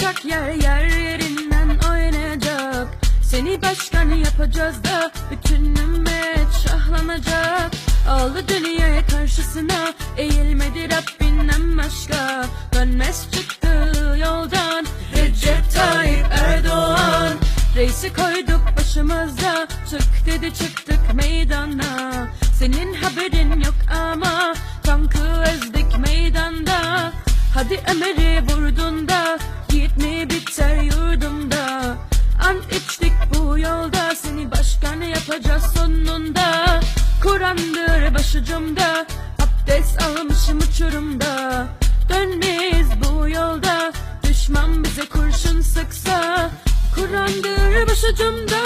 yer yer yerinden oynayacak. Seni başkan yapacağız da bütün ümmet şahlanacak. Aldı dünyaya karşısına eğilmedi Rabbinden başka. Dönmez çıktı yoldan Recep Tayyip Erdoğan. Reisi koyduk başımıza Çık dedi çıktık meydana. Senin haberin yok ama Tankı ezdik meydanda. Hadi Ömer'i vurdun da Mi biter yurdumda? An içtik bu yolda. Seni başkan yapacağız sonunda? Kur'an'dır başucumda Abdest almışım uçurumda. Dönmeyiz bu yolda. Düşman bize kurşun sıksa. Kur'an'dır başucumda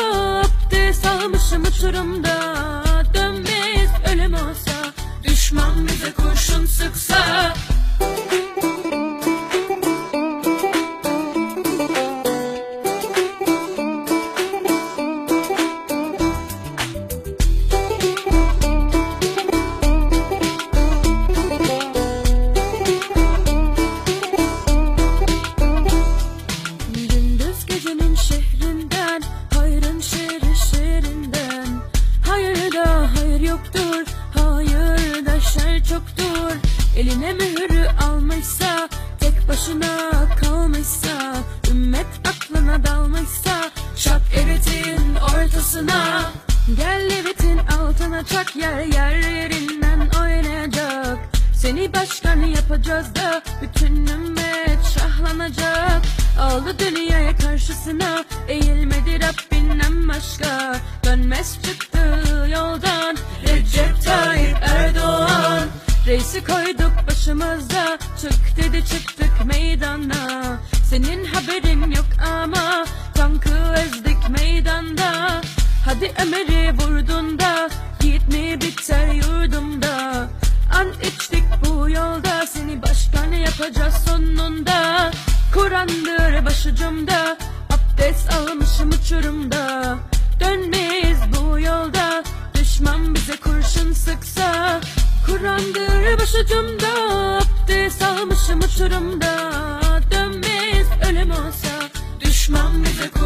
Abdest almışım uçurumda Eline mührü almışsa Tek başına kalmışsa Ümmet aklına dalmışsa Çak eritin ortasına. Gel levitin altına çak yer yer yerinden oynayacak. Seni başkan yapacağız da Bütün ümmet şahlanacak. Aldı dünyaya karşısına Eğilmedi Rabbinden başka. Dönmez çıktı Reisi koyduk başımıza. Çık dedi çıktık meydana. Senin haberin yok ama Tankı ezdik meydanda. Hadi Ömer'i vurdun da Yiğit mi biter yurdumda? An içtik bu yolda Seni başkan yapacağız sonunda? Kur'an'dır başucumda Abdest almışım uçurumda. Dönmeyiz bu yolda Düşman bize kurşun sıksa Kur'an'dır başucumda Abdest almışım uçurumda. Dönmeyiz ölüm olsa Düşman bize sıksa